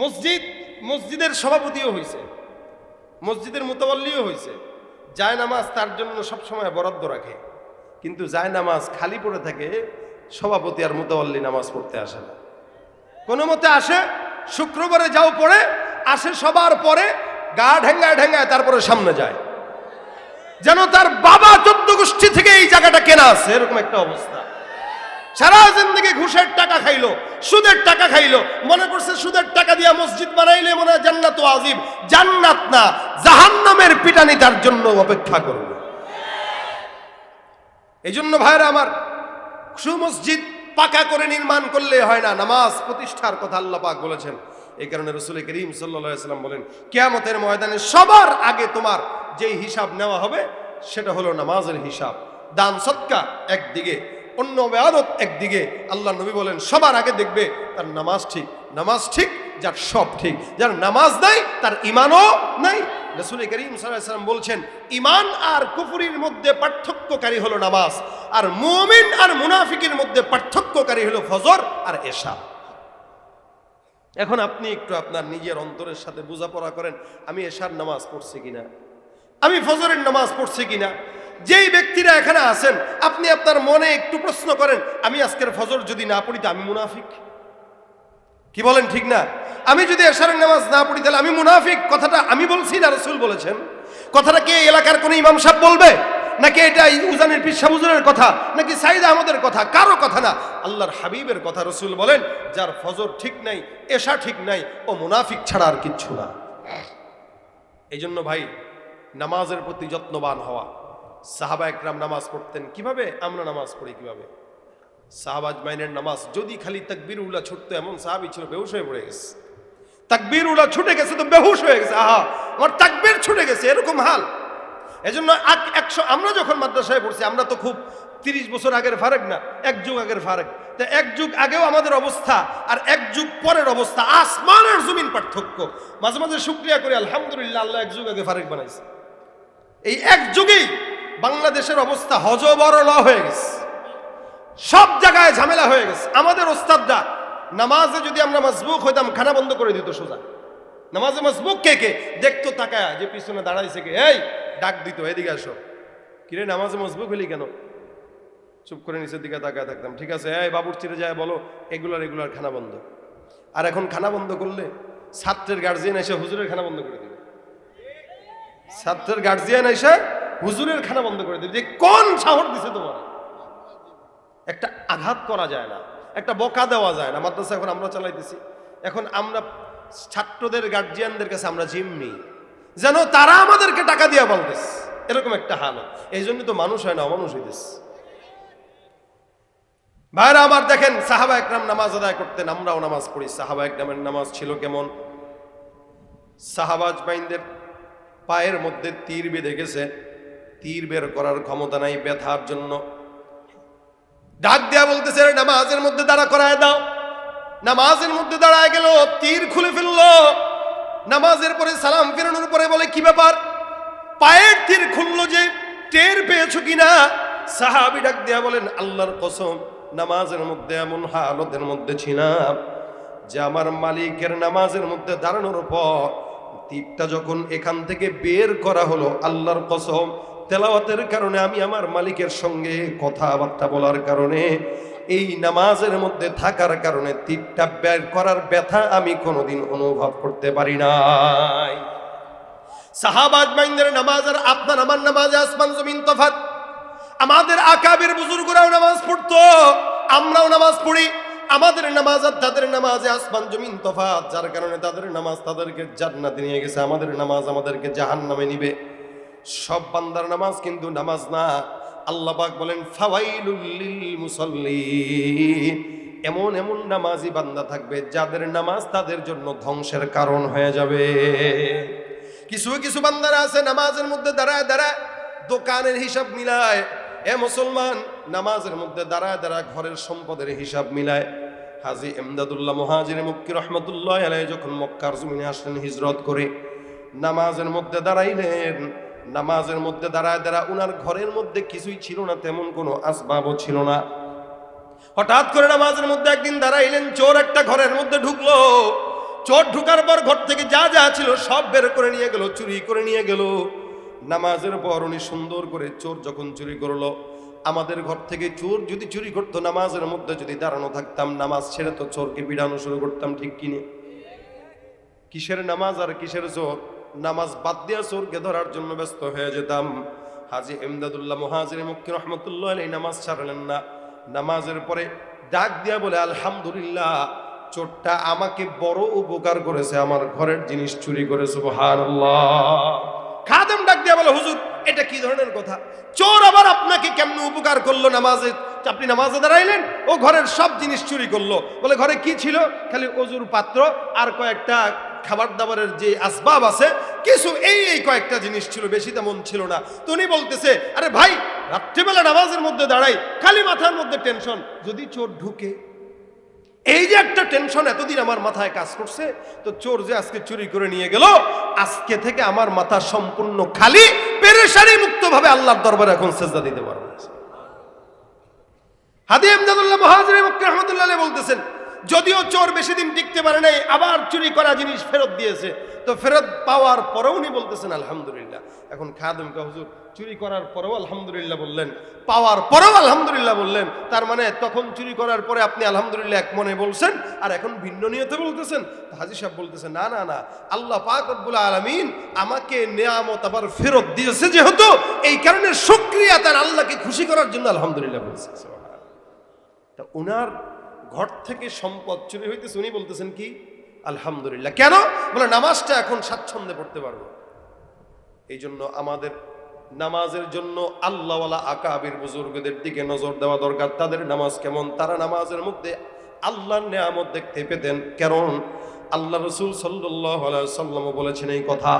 মসজিদ, মসজিদের সভাপতিও হয়েছে মসজিদের মোতাবল্লিও হয়েছে যায় নামাজ তার জন্য সবসময় বরাদ্দ রাখে। কিন্তু যায় নামাজ খালি পড়ে থাকে, সভাপতি আর মোতাবল্লি নামাজ পড়তে আসে না। কোনো মতে আসে, শুক্রবারে যাও পড়ে, আসে সবার পরে, গা ঢেঙ্গায় ঢেঙ্গায় তারপরে সামনে যায়। যেন তার বাবা চোদ্দ গোষ্ঠী থেকে এই জায়গাটা কেনা আছে, এরকম একটা অবস্থা। সারা জিন্দগি ঘুষের টাকা খাইলো, সুদের টাকা খাইলো। মনে করছে সুদের টাকা দিয়া মসজিদ বানাইলে মনে হয় জান্নাত ও আজিব। জান্নাত না, জাহান্নামের পিটানি তার জন্য অপেক্ষা করবে। এই জন্য ভাইরা আমার সুমসজিদ পাকা করে নির্মাণ করলে হয় না, নামাজ প্রতিষ্ঠার কথা আল্লাহ পাক বলেছেন। এই কারণে রসুল করিম সাল্লাম বলেন, কেয়ামতের ময়দানে সবার আগে তোমার যেই হিসাব নেওয়া হবে, সেটা হলো নামাজের হিসাব। দান সৎকা একদিকে অন্য বেয়াদত একদিকে আল্লাহ নবী বলেন, সবার আগে দেখবে তার নামাজ ঠিক। নামাজ ঠিক, যার সব ঠিক। যার নামাজ নাই, তার ইমানও নাই। রসুল করিম সাল্লাম বলছেন ইমান আর কুফুরির মধ্যে পার্থক্যকারী হলো নামাজ, আর মুমিন আর মুনাফিকের মধ্যে পার্থক্যকারী হলো ফজর আর এশা। এখন আপনি একটু আপনার নিজের অন্তরের সাথে বোঝাপড়া করেন, আমি এশার নামাজ পড়ছি কিনা? আমি ফজরের নামাজ পড়ছি কিনা? যেই ব্যক্তিরা এখানে আছেন, আপনি আপনার মনে একটু প্রশ্ন করেন, আমি আজকের ফজর যদি না পড়ি আমি মুনাফিক? কি বলেন ঠিক না? আমি যদি এশারের নামাজ না পড়ি, তাহলে আমি মুনাফিক? কথাটা আমি বলছি না রসুল বলেছেন? কথাটা কে এলাকার কোনো ইমাম সাহেব বলবে? নাকি এটা উজানের পিসা হুজুরের কথা? নাকি সাইদ আহমদের কথা? কারও কথা না। আল্লাহর হাবিবের কথা রসুল বলেন, যার ফজর ঠিক নাই, এশা ঠিক নাই, ও মুনাফিক ছাড়া আর কিচ্ছু না। এই জন্য ভাই, নামাজের প্রতি যত্নবান হওয়া। সাহাবা একরাম নামাজ পড়তেন। কীভাবে? আমরা নামাজ পড়ি কীভাবে? সাহাবাজ মাইনের নামাজ যদি খালি তাকবীর উল্লা ছুটতো, এমন সাহাবি ছিল, বেহুশ হয়ে পড়ে গেছে। তাকবীর উল্লা ছুটে গেছে তো বেহুশ হয়ে গেছে। আহা, আমার তাকবীর ছুটে গেছে, এরকম হাল। এজন্য আক- একশো, আমরা যখন মাদ্রাসায় পড়ছি, আমরা তো খুব তিরিশ বছর আগের ফারেক না, এক যুগ আগের ফারেক। তা এক যুগ আগেও আমাদের অবস্থা, আর এক যুগ পরের অবস্থা আসমান আর জমিন পার্থক্য। মাঝে মাঝে শুক্রিয়া করি, আলহামদুলিল্লাহ, আল্লাহ এক যুগ আগে ফারেক বানাইছে। এই এক যুগেই বাংলাদেশের অবস্থা হজবরল হয়ে গেছে। সব জায়গায় ঝামেলা হয়ে গেছে। আমাদের ওস্তাদরা নামাজে যদি আমরা মজবুক হইতাম, খানা বন্ধ করে দিত সোজা। নামাজে মজবুক কে কে? দেখতো তাকায় যে পিছনে দাঁড়াইছে কে? এই, ডাক দিত, এদিকে আসো। কিরে, নামাজে মজবুক হলি কেন? চুপ করে নিচের দিকে তাকায় থাকতাম। ঠিক আছে, এই বাবুর চিরে যায়, বলো, এগুলার এগুলার খানা বন্ধ। আর এখন খানা বন্ধ করলে ছাত্রের গার্জিয়ান এসে হুজুরের খানা বন্ধ করে দিবে। ছাত্রের গার্জিয়ান এসে হুজুরের খানা বন্ধ করে দিবে। যে কোন সাহস দিছে তোমার? একটা আঘাত করা যায় না, একটা বকা দেওয়া যায় না। মাদ্রাসা এখন আমরা চালাইতেছি। এখন আমরা ছাত্রদের গার্জিয়ানদের কাছে আমরা জিম্মি। যেন তারা আমাদেরকে টাকা দিয়ে বলতেছে। এরকম একটা হালত এই জন্য তো মানুষ হয় না, অমানুষ হইতেছে। ভাইরা আমার দেখেন, সাহাবা একরাম নামাজ আদায় করতেন, আমরাও নামাজ পড়ি। সাহাবা একরামের নামাজ ছিল কেমন? সাহাবাজ বাইনদের পায়ের মধ্যে তীর বেঁধে গেছে। তীর বের করার ক্ষমতা নাই ব্যথার জন্য। ডাক দেয়া বলতেছে নামাজের মধ্যে দাঁড়া, করায় দাও। নামাজের মধ্যে দাঁড়ায় গেল, তীর খুলে ফেলল। নামাজের পরে সালাম ফেরানোর পরে বলে, কি ব্যাপার? পায়ের তীর খুললো যে, টের পেয়েছ কিনা? সাহাবি ডাক দেয়া বলেন, আল্লাহর কসম, নামাজের মধ্যে এমন হালতের মধ্যে ছিলাম যে, আমার মালিকের নামাজের মধ্যে দাঁড়ানোর পর তীরটা যখন এখান থেকে বের করা হলো, আল্লাহর কসম তেলাওয়াতের কারণে আমি আমার মালিকের সঙ্গে কথাবার্তা বলার কারণে, এই নামাজের মধ্যে থাকার কারণে তীরটা বের করার ব্যথা আমি কোনোদিন অনুভব করতে পারি নাই। নামাজ আর আপনার আমার নামাজে আসমান জমিন তফাত আমাদের বুজুর্গরাও নামাজ পড়তো, আমরাও নামাজ পড়ি। আমাদের নামাজ আর তাদের নামাজে জমিন তফাত যার কারণে তাদের নামাজ তাদেরকে জান্নাতে নিয়ে গেছে, আমাদের নামাজ আমাদেরকে জাহান্নামে নিবে। সব বান্দার নামাজ কিন্তু নামাজ না। আল্লাহ পাক বলেন, ফাওয়াইলুল লিল মুসাল্লিন এমন এমন নামাজি বান্দা থাকবে যাদের নামাজ তাদের জন্য ধ্বংসের কারণ হয়ে যাবে। কিছু কিছু বান্দারা আছে নামাজের মধ্যে দাঁড়ায় দাঁড়ায় দোকানের হিসাব মিলায়। এ মুসলমান, নামাজের মধ্যে দাঁড়ায় দাঁড়ায় ঘরের সম্পদের হিসাব মিলায়। হাজি এমদাদুল্লাহ মহাজির মুক্কি রহমতুল্লাহ আলাই যখন মক্কার জমিনে আসলেন হিজরত করে, নামাজের মধ্যে দাঁড়াইলেন। নামাজের মধ্যে দাঁড়ায় দাঁড়া উনার ঘরের মধ্যে কিছুই ছিল না, তেমন কোনো আসবাবও ছিল না। হঠাৎ করে নামাজের মধ্যে একদিন দাঁড়াইলেন, চোর একটা ঘরের মধ্যে ঢুকলো। চোর ঢুকার পর ঘর থেকে যা যা ছিল সব বের করে নিয়ে গেল, চুরি করে নিয়ে গেল। নামাজের পর উনি সুন্দর করে চোর যখন চুরি করল, আমাদের ঘর থেকে চোর যদি চুরি করতো, নামাজের মধ্যে যদি দাঁড়ানো থাকতাম, নামাজ ছেড়ে তো চোরকে পিড়ানো শুরু করতাম, ঠিক কিনে কিসের নামাজ আর কিসের চোর? নামাজ বাদ দিয়া চোরকে ধরার জন্য ব্যস্ত হয়ে যেতাম। হাজি এমদাদুল্লাহ মহাজির মুক্তি রহমতুল্লাহ এই নামাজ ছাড়লেন না। নামাজের পরে ডাক দিয়া বলে, আলহামদুলিল্লাহ, চোরটা আমাকে বড় উপকার করেছে, আমার ঘরের জিনিস চুরি করেছে খাদেম ডাক দিয়া বলে, হুজুর, এটা কি ধরনের কথা? চোর আবার আপনাকে কেমন উপকার করল নামাজে? আপনি নামাজে দাঁড়াইলেন, ও ঘরের সব জিনিস চুরি করল। বলে, ঘরে কি ছিল? খালি অজুর পাত্র আর কয়েকটা খাবার দাবারের যে আসবাব আছে, কিছু এই এই কয়েকটা জিনিস ছিল, বেশি তেমন ছিল না। তো উনি বলতেছে, আরে ভাই, রাত্রিবেলা নামাজের মধ্যে দাঁড়াই, খালি মাথার মধ্যে টেনশন। যদি চোর ঢুকে, এই যে একটা টেনশন এতদিন আমার মাথায় কাজ করছে, তো চোর যে আজকে চুরি করে নিয়ে গেল, আজকে থেকে আমার মাথা সম্পূর্ণ খালি, পেরেশানি মুক্ত ভাবে আল্লাহর দরবারে এখন সেজদা দিতে পারব হাদি আমদাদুল্লাহ মহাজির মুক্তি রহমতুল্লাহ বলতেছেন যদিও চোর বেশি দিন টিকতে পারে নাই, আবার চুরি করা জিনিস ফেরত দিয়েছে। তো ফেরত পাওয়ার পরেও উনি বলতেছেন, আলহামদুলিল্লাহ। এখন খাদম কা হুজুর, চুরি করার পরেও আলহামদুলিল্লাহ বললেন। পাওয়ার পরেও আলহামদুলিল্লাহ বললেন। তার মানে তখন চুরি করার পরে আপনি আলহামদুলিল্লাহ এক মনে বলছেন, আর এখন ভিন্ন নিয়তে বলতেছেন। হাজি সাহেব বলতেছেন না না না, আল্লাহ পাক রব্বুল আলামিন আমাকে নেয়ামত আবার ফেরত দিয়েছে যেহেতু এই কারণে শুকরিয়া তার আল্লাহকে খুশি করার জন্য আলহামদুলিল্লাহ বলছে। তা ওনার ঘর থেকে সম্পদ চুরি হইতেছে, উনি বলতেছেন কি? আলহামদুলিল্লাহ। কেন? বলে, নামাজটা এখন স্বাচ্ছন্দ্যে পড়তে পারব। এই জন্য আমাদের নামাজের জন্য আল্লাহওয়ালা আকাবির বুজুর্গদের দিকে নজর দেওয়া দরকার। তাদের নামাজ কেমন? তারা নামাজের মধ্যে আল্লাহর নেয়ামত দেখতে পেতেন। কারণ আল্লাহ রসুল সাল্লাম বলেছেন এই কথা।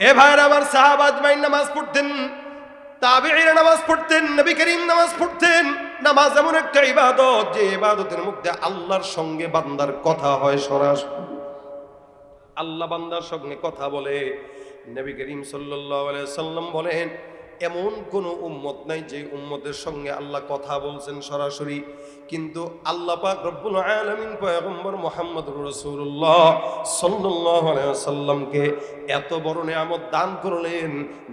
এ ভাইয়ের আমার সাহাবাজ মাইন নামাজ পড়তেন, তাবেঈরা নামাজ পড়তেন, নবী করিম নামাজ পড়তেন। নামাজ এমন একটা ইবাদত যে ইবাদতের মধ্যে আল্লাহর সঙ্গে বান্দার কথা হয় সরাসরি। আল্লাহ বান্দার সঙ্গে কথা বলে। নবী করিম সাল্লাম বলেন এমন কোনো উম্মত নাই যে উম্মতের সঙ্গে আল্লাহ কথা বলছেন সরাসরি। কিন্তু আল্লাহ পাক রব্বুল আলামিন পয়গম্বর সাল্লাল্লাহু আলাইহি সাল্লামকে এত বড় নিয়ামত দান করলেন,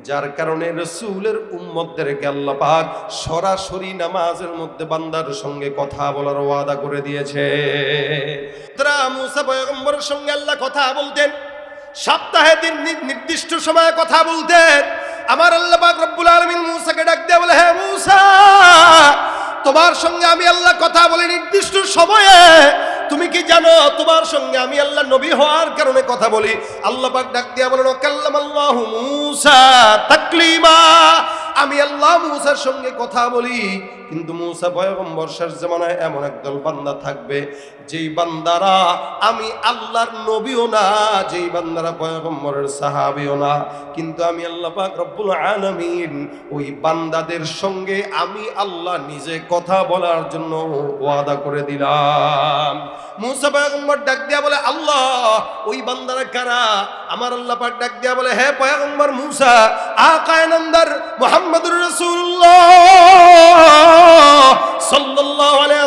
যার কারণে রসুলের উম্মতদেরকে আল্লাহ পাক সরাসরি নামাজের মধ্যে বান্দার সঙ্গে কথা বলার ওয়াদা করে দিয়েছে। মুসা পয়গম্বরের সঙ্গে আল্লাহ কথা বলতেন, সপ্তাহে দিন নির্দিষ্ট সময়ে কথা বলতেন। আমার আল্লাহ পাক রব্বুল আলামিন মূসাকে ডাক দিয়ে বলে হ্যাঁ মূসা, তোমার সঙ্গে আমি আল্লাহ কথা বলি নির্দিষ্ট সময়ে, তুমি কি জানো, তোমার সঙ্গে আমি আল্লাহ নবী হওয়ার কারণে কথা বলি? আল্লাহ পাক ডাক দিয়া বলেন কাল্লাম আল্লাহ মুসা তাকলিমা, আমি আল্লাহ মুসার সঙ্গে কথা বলি। কিন্তু মুসা শেষ জামানায় এমন একদল বান্দা থাকবে, যেই বান্দারা, আমি আল্লাহর নবীও না, যেই বান্দারা পয়গম্বরের সাহাবিও না। কিন্তু আমি আল্লাহ পাক রব্বুল আলামিন, ওই বান্দাদের সঙ্গে আমি আল্লাহ নিজে কথা বলার জন্য ওয়াদা করে দিলাম। মুসা পয়গম্বর ডাক দিয়া বলে, আল্লাহ, ওই বান্দারা কারা? আমার আল্লাহ পাক ডাক দিয়া বলে, হে পয়গম্বর মুসা, আকায় নন্দার মুহাম্মদুর রাসূলুল্লাহ। সাল্লাল্লাহু আলাইহি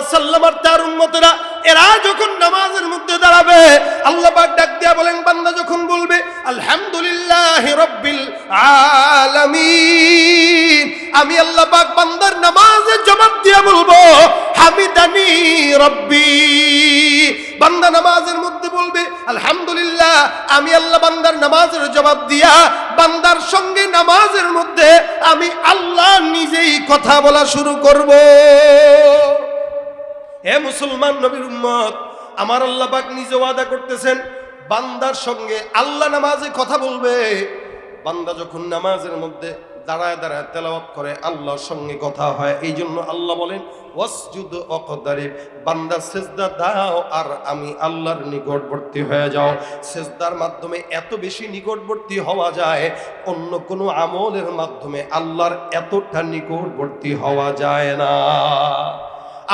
আর তার উম্মতেরা, এরা যখন নামাজের মধ্যে দাঁড়াবে, আল্লাহ পাক ডাক দিয়া বলেন, বান্দা যখন বলবে, আলহামদুলিল্লাহ রব্বিল আলামিন আমি আল্লাহ পাক বান্দার নামাজে জবাব দিয়া বলব, হামিদানি রব্বি বান্দা নামাজের মধ্যে আমি আল্লাহ বান্দার নামাজের জবাব দিয়া বান্দার সঙ্গে নামাজের মধ্যে আমি আল্লাহ নিজেই কথা বলা শুরু করব। হে মুসলমান নবীর উম্মত, আমার আল্লাহ পাক নিজে ওয়াদা করতেছেন, বান্দার সঙ্গে আল্লাহ নামাজে কথা বলবে। বান্দা যখন নামাজের মধ্যে দাঁড়ায় দাঁড়ায় তেলাওয়াত করে আল্লাহর সঙ্গে কথা হয়। এই জন্য আল্লাহ বলেন, ওয়াসজুদ অকদারিব বান্দা সেজদা দাও আর আমি আল্লাহর নিকটবর্তী হয়ে যাও। সেজদার মাধ্যমে এত বেশি নিকটবর্তী হওয়া যায়, অন্য কোনো আমলের মাধ্যমে আল্লাহর এতটা নিকটবর্তী হওয়া যায় না।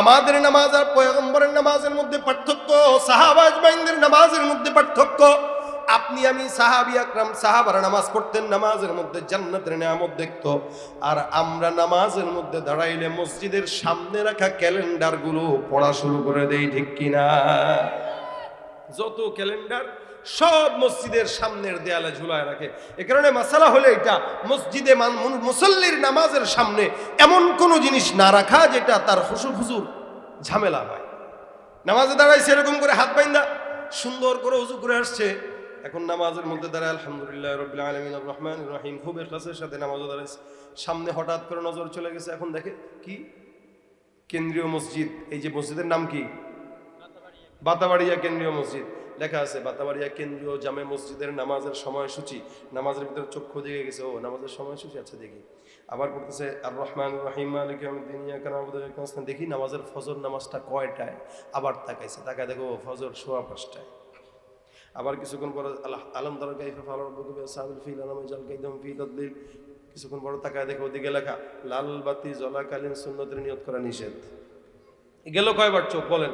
আমাদের নামাজ আর পয়গম্বরের নামাজের মধ্যে পার্থক্য সাহাবাজ বাইনদের নামাজের মধ্যে পার্থক্য। আপনি আমি সাহাবি আকরাম, সাহাবারা নামাজ পড়তেন, নামাজের মধ্যে জান্নাতের নিয়ামত দেখতো। আর আমরা নামাজের মধ্যে দাঁড়াইলে মসজিদের সামনে রাখা ক্যালেন্ডারগুলো পড়া শুরু করে দেই, ঠিক কিনা? যত ক্যালেন্ডার সব মসজিদের সামনের দেয়ালে ঝুলায় রাখে। এ কারণে মাসালা হলে এটা, মসজিদে মুসল্লির নামাজের সামনে এমন কোনো জিনিস না রাখা যেটা তার হুসুর হুজুর ঝামেলা হয়। নামাজে দাঁড়ায় সেরকম করে হাত বাইন্দা, সুন্দর করে উজু করে আসছে এখন নামাজের মধ্যে দাঁড়ায়, আলহামদুলিল্লাহ রবিল আলমিন রহমান রহিম খুব এখলাসের সাথে নামাজ দাঁড়াইছে সামনে হঠাৎ করে নজর চলে গেছে, এখন দেখে কি? কেন্দ্রীয় মসজিদ, এই যে মসজিদের নাম কি? বাতাবাড়িয়া কেন্দ্রীয় মসজিদ। লেখা আছে, বাতাবাড়িয়া কেন্দ্রীয় জামে মসজিদের নামাজের সময়সূচি। নামাজের ভিতরে চক্ষু দিকে গেছে, ও, নামাজের সময়সূচি আছে দেখি। আবার করতেছে আর রহমান রহিম দেখি নামাজের ফজর নামাজটা কয়টায়? আবার তাকাইছে, তাকায় দেখো, ফজর সোয়া পাঁচটায়। আবার কিছুক্ষণ পরে আল্লাহ আলম তারা কাইফা ফালা রাব্বুকা বিআসহাবিল ফিল কিছুক্ষণ পরে তাকায় দেখো ওদিকে লেখা, লাল বাতি জ্বলাকালীন সুন্নতের নিয়ত করা নিষেধ। গেল কয়বার চোখ বলেন?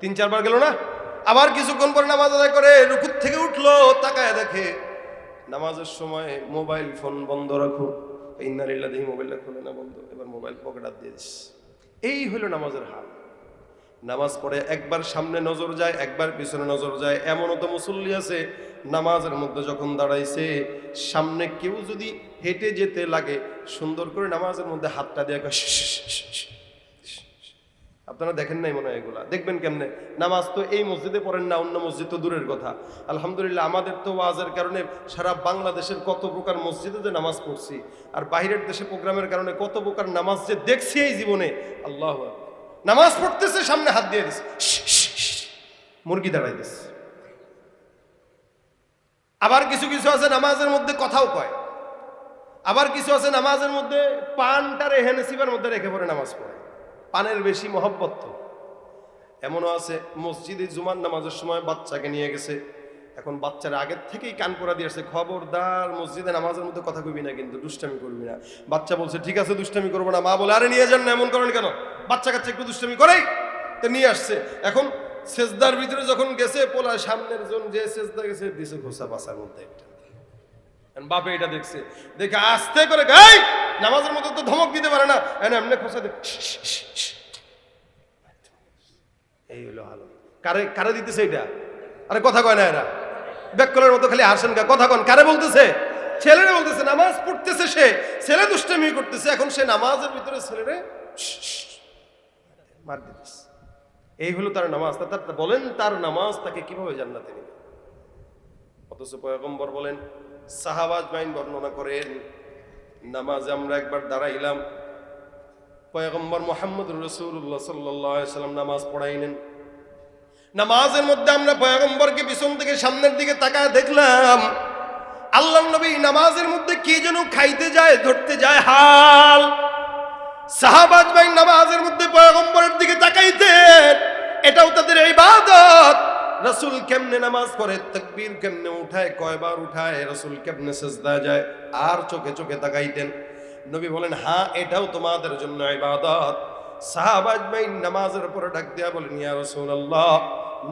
তিন, চারবার গেল না? আবার কিছুক্ষণ পরে নামাজ আদায় করে রুকুর থেকে উঠল, তাকায় দেখে নামাজের সময় মোবাইল ফোন বন্ধ রাখো। ইন্নারিল্লা দেখি মোবাইলটা খুলে না বন্ধ এবার মোবাইল পকেট হাত দিয়ে দিস। এই হলো নামাজের হাল। নামাজ পড়ে একবার সামনে নজর যায়, একবার পিছনে নজর যায় এমনও তো মুসল্লি আছে, নামাজের মধ্যে যখন দাঁড়াইছে, সামনে কেউ যদি হেঁটে যেতে লাগে, সুন্দর করে নামাজের মধ্যে হাতটা দিয়ে। আপনারা দেখেন নাই মনে হয় এগুলা দেখবেন কেমনে নামাজ তো এই মসজিদে পড়েন না, অন্য মসজিদ তো দূরের কথা আলহামদুলিল্লাহ, আমাদের তো ওয়াজের কারণে সারা বাংলাদেশের কত প্রকার মসজিদে যে নামাজ পড়ছি, আর বাইরের দেশে প্রোগ্রামের কারণে কত প্রকার নামাজ যে দেখছি এই জীবনে, আল্লাহ। নামাজ পড়তেছে, সামনে হাত দিয়ে দিস মুরগি দাঁড়াই দিস আবার কিছু কিছু আছে নামাজের মধ্যে কথাও কয়। আবার কিছু আছে নামাজের মধ্যে পানটা পানটারে হেনেসিবার মধ্যে রেখে পড়ে নামাজ পড়ে। পানের বেশি মহব্বত তো। এমনও আছে, মসজিদে জুমার নামাজের সময় বাচ্চাকে নিয়ে গেছে। এখন বাচ্চারা আগের থেকেই কান পরা দিয়ে আসছে, খবরদার, মসজিদে নামাজের মধ্যে কথা কবি না কিন্তু দুষ্টামি করবি না। বাচ্চা বলছে, ঠিক আছে, দুষ্টামি করব না। মা বলে, আরে নিয়ে যান না, এমন করেন কেন? বাচ্চা কাচ্চা একটু দুষ্টমি করেই নিয়ে আসছে। এখন সেজদার ভিতরে যখন গেছে পোলা সামনের জন যে সেজদা গেছে, দিছে ঘোষা বাসার মধ্যে একটা। বাপে এটা দেখছে। দেখে আস্তে করে গাই নামাজের মতো তো ধমক দিতে পারে না। এমনি দে এই হলো হালো কারে কারে দিতেছে এটা? আরে কথা কয় না এরা। ব্যাককলের মতো খালি হাসেন গা। কথা কন, কারে বলতেছে? ছেলেরে বলতেছে, নামাজ পড়তেছে সে। ছেলে দুষ্টামি করতেছে। এখন সে নামাজের ভিতরে ছেলেরে মার এই হলো তার নামাজ। তার বলেন, তার নামাজ তাকে কীভাবে জান্নাতে নেবে? অথচ পয়গম্বর বলেন সাহাবাজ মাইন বর্ণনা করেন, নামাজে আমরা একবার দাঁড়াইলাম। পয়গম্বর মোহাম্মদ রসুল্লাহ সাল্লাম নামাজ পড়াইলেন। নামাজের মধ্যে আমরা পয়গম্বরকে পিছন থেকে সামনের দিকে তাকায় দেখলাম আল্লাহ নবী নামাজের মধ্যে কে যেন খাইতে যায়, ধরতে যায়, হাল। সাহাবাজ ভাই নামাজের মধ্যে পয়গম্বরের দিকে তাকাইতেন। এটাও তাদের ইবাদত। রসুল কেমনে নামাজ পড়ে, তকবীর কেমনে উঠায়, কয়বার উঠায়, রসুল কেমনে সেজদা যায়, আর চোখে চোখে তাকাইতেন। নবী বলেন হ্যাঁ এটাও তোমাদের জন্য ইবাদত। সাহাবাজ ভাই নামাজের পরে ডাক দিয়া বলেন, ইয়া রাসূলুল্লাহ,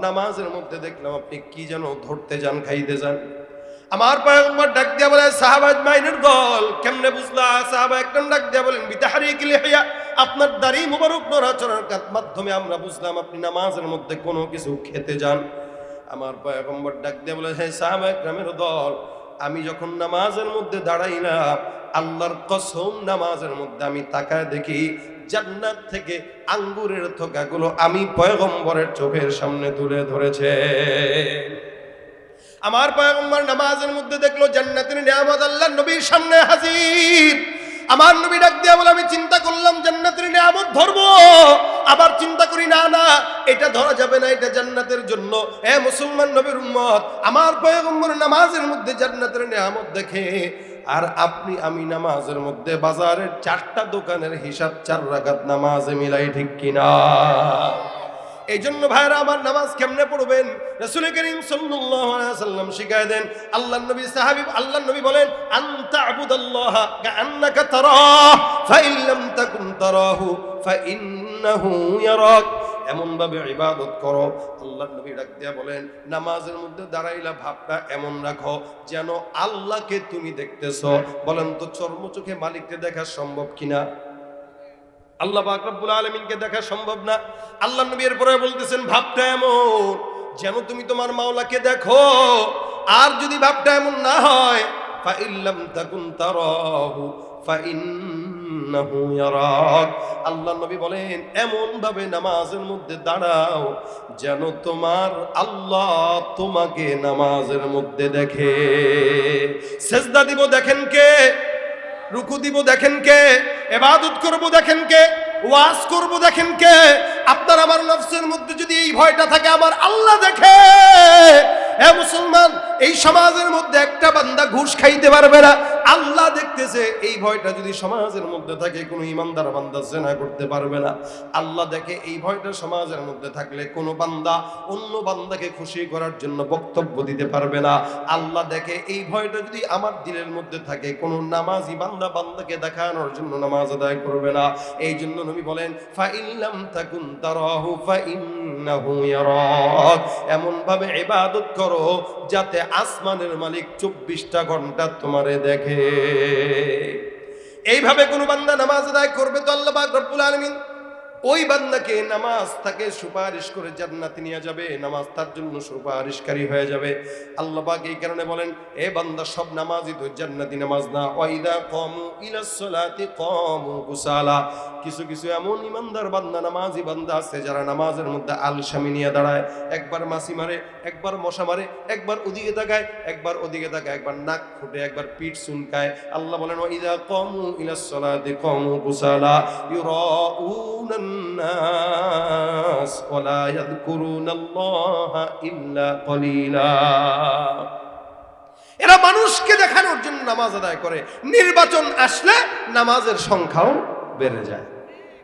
নামাজের মধ্যে দেখলাম আপনি কি যেন ধরতে যান, খাইতে যান। আমার পয়গম্বর ডাক দিয়া বলে সাহাবাজ মাইনের দল, কেমনে বুঝলা? সাহাবা একদম ডাক দিয়া বলেন বিতাহারি কিলিহিয়া আপনার দাড়ি মুবারক নড়াচড়ার মাধ্যমে আমরা বুঝলাম আপনি নামাজের মধ্যে কোনো কিছু খেতে যান। আমার পয়গম্বর ডাক দিয়া বলে, হে সাহাবা একরামের দল, আমি যখন নামাজের মধ্যে দাঁড়াই না আল্লাহর কসম নামাজের মধ্যে আমি তাকায় দেখি, জান্নাত থেকে আঙ্গুরের থোকাগুলো আমি পয়গম্বরের চোখের সামনে তুলে ধরেছে। আমার পয়গম্বর নামাজের মধ্যে দেখল জান্নাতের নিয়ামত আল্লাহ নবীর সামনে হাজির। আমার নবী ডাক দিয়া বলে, আমি চিন্তা করলাম জান্নাতের নিয়ামত ধরবো। আবার চিন্তা করি, না না, এটা ধরা যাবে না, এটা জান্নাতের জন্য। এ মুসলমান নবীর উম্মত, আমার পয়গম্বর নামাজের মধ্যে জান্নাতের নিয়ামত দেখে, আর আপনি, আমি নামাজের মধ্যে বাজারের চারটা দোকানের হিসাব চার রাকাত নামাজে মিলাই ঠিক কিনা? এই জন্য ভাইরা আমার নামাজ কেমনে পড়বেন? রসুল করিম সাল্লাম শিখায় দেন, আল্লাহ নবী সাহাবী, আল্লাহ নবী বলেন আনতা আবুদাল্লাহ কাআন্নাকা তারাহ, ফাইন লাম তাকুন তারাহু, ফাইন্নাহু ইয়ারাক। এমন ইবাদত করো। আল্লাহ নবী ডাক দিয়া বলেন, নামাজের মধ্যে দাঁড়াইলা ভাবটা এমন রাখো যেন আল্লাহকে তুমি দেখতেছো। বলেন তো চর্ম চোখে মালিককে দেখা সম্ভব কিনা? আল্লাহ পাক রব্বুল আলমিনকে দেখা সম্ভব না। আল্লাহ নবী এরপরে বলতেছেন, ভাবটা এমন, যেন তুমি তোমার মাওলাকে দেখো। আর যদি ভাবটা এমন না হয়, ফাইল্লাম তাকুন আল্লাহ নবী বলেন এমন ভাবে নামাজের মধ্যে দাঁড়াও, যেন তোমার আল্লাহ তোমাকে নামাজের মধ্যে দেখে। সেজদা দিব দেখেন কে? রুকু দিব দেখেন কে, এবাদত করব দেখেন কে, ওয়াজ করব দেখেন কে। আপনার আমার নফসের মধ্যে যদি এই ভয়টা থাকে, আমার আল্লাহ দেখে। এ মুসলমান, এই সমাজের মধ্যে একটা বান্দা ঘুষ খাইতে পারবে না আল্লাহ দেখতেছে, এই ভয়টা যদি সমাজের মধ্যে থাকে, কোনো ইমানদার বান্দা জেনা করতে পারবে না। আল্লাহ দেখে এই ভয়টা সমাজের মধ্যে থাকলে কোনো বান্দা অন্য বান্দাকে খুশি করার জন্য বক্তব্য দিতে পারবে না। আল্লাহ দেখে এই ভয়টা যদি আমার দিলের মধ্যে থাকে, কোনো নামাজি বান্দা বান্দাকে দেখানোর জন্য নামাজ আদায় করবে না। এই জন্য নবী বলেন, ফাইল্লাম তাকুন তারাহু ইয়ারাক এমন ভাবে ইবাদত করো যাতে আসমানের মালিক চব্বিশটা ঘণ্টা তোমারে দেখে। এইভাবে কোনো বান্দা নামাজ আদায় করবে তো আল্লাহ রব্বুল আলামিন ওই বান্দাকে নামাজ তাকে সুপারিশ করে জান্নাতে নিয়ে যাবে। নামাজ তার জন্য সুপারিশকারী হয়ে যাবে। আল্লাহ পাক এই কারণে বলেন, এ বান্দা, সব নামাজই তো জান্নাতি নামাজ না। ওয়াইদা কমু ইলাস সালাতি কমু কুসালা কিছু কিছু এমন ইমানদার বান্দা, নামাজি বান্দা আছে যারা নামাজের মধ্যে আলসামি নিয়ে দাঁড়ায়। একবার মাসি মারে, একবার মশা মারে, একবার ওদিকে তাকায়, একবার ওদিকে তাকায়, একবার নাক ফুটে, একবার পিঠ চুনকায় আল্লাহ বলেন ওয়াইদা কমু ইলাস সালাতি কমু কুসালা ইউরাউনান الناس ولا يذكرون الله إلا قليلا এরা মানুষকে দেখানোর জন্য নামাজ আদায় করে নির্বাচন আসলে নামাজের সংখ্যাও বেড়ে যায়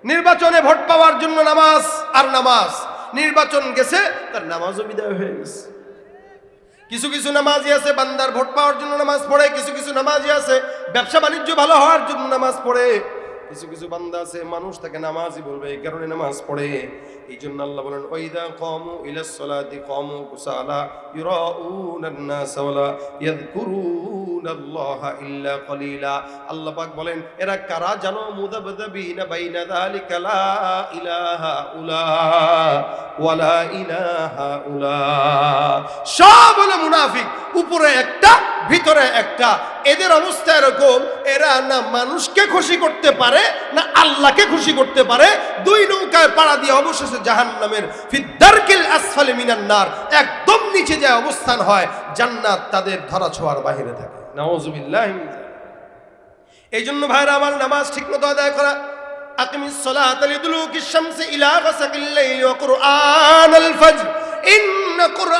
নির্বাচনে ভোট পাওয়ার জন্য নামাজ আর নামাজ নির্বাচন গেছে তার নামাজও বিদায় হয়ে গেছে কিছু কিছু নামাজি আছে বান্দার ভোট পাওয়ার জন্য নামাজ পড়ে কিছু কিছু নামাজি আছে ব্যবসা বাণিজ্য ভালো হওয়ার জন্য নামাজ পড়ে কিছু কিছু বান্দা আছে মানুষ তাকে নামাজই বলবে এই কারণে নামাজ পড়ে। এই জন্য আল্লাহ বলেন, ওয়াইদা কমু ইলাস সালাতি কমু কুসালা ইউরাউনান নাস ওয়ালা ইয়াযকুরুনাল্লাহা ইল্লা কলিলা আল্লাহ পাক বলেন, এরা কারা জানো? মুদাবদাবিনা বাইনা যালিকা লা ইলাহা উলা ওয়ালা ইলাহা উলা। সব হলো মুনাফিক, উপরে একটা, ভিতরে একটা। এদের অবস্থা এরকম, এরা না মানুষকে খুশি করতে পারে, না আল্লাহকে খুশি করতে পারে। দুই নৌকায় পাড়া দিয়ে অবশেষে জাহান্নামের ফিদ্দারকিল আসফালে মিনান নার একদম নিচে যায় অবস্থান হয় জান্নাত তাদের ধরা ছোঁয়ার বাহিরে থাকে। এই জন্য ভাইরা আমার নামাজ ঠিকমতো আদায় করা আকিমিস সালাত লিদুলুকিশ শামসি ইলা গাসাকিল লাইলি ওয়া কুরআনাল ফাজর। ইন্না কুরআন